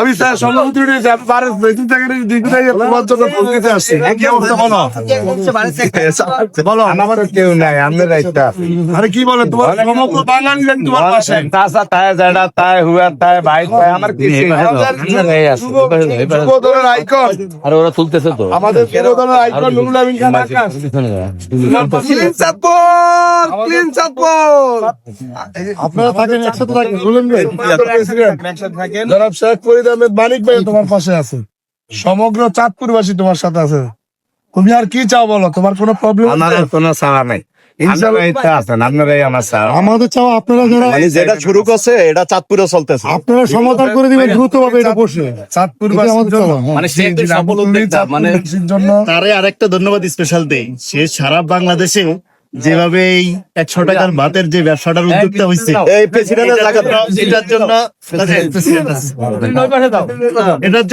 আমি স্যার সভাপতি রয়েছে আমি পারে বেশি থেকে দিকে থেকে তোমার জন্য ফোন আসছি। বলো। বলো। আমাদের কেউ নাই আমাদের একটা আরে কি বলে তোমার সমগ্র বাঙালি তোমার পাশে। তাসা তাই জাডা তাই হুয়া তাই ভাই তাই আমার কিছু যুব আইকন। আর ওরা তুলতেছে তো। আমাদের যুব icon Nurul Amin Khan Akash. Clean Chandpur clean Chandpur আপনারা থাকেন একসাথে থাকেন বলুন জনাব শেখ ফরিদ আহমেদ মানিক ভাই তোমার পাশে আছে। সমগ্র চাঁদপুরবাসী তোমার সাথে আছে। তুমি আর কি চাও বলো? তোমার কোনো প্রবলেম আমার কোনো চাওয়া নাই। ইনশাআল্লাহ। আপনারাই তো আছেন আপনারাই আমার চাওয়া। আমাদের চাও আপনারা যারা মানে যেটা শুরু করছে এটা চাঁদপুরে চলতেছে। আপনারা সমাধান করে দিবেন দ্রুত ভাবে এটা বসে। চাঁদপুরবাসীর মানে তারে আরেকটা ধন্যবাদ স্পেশাল দেই। সে সারা বাংলাদেশে যেভাবে এই একশো টাকার ভাতের যে ব্যবসাটার উদ্যোক্তা হয়েছে এই প্রেসিডেন্টের জায়গাটা এটার জন্য এটার জন্য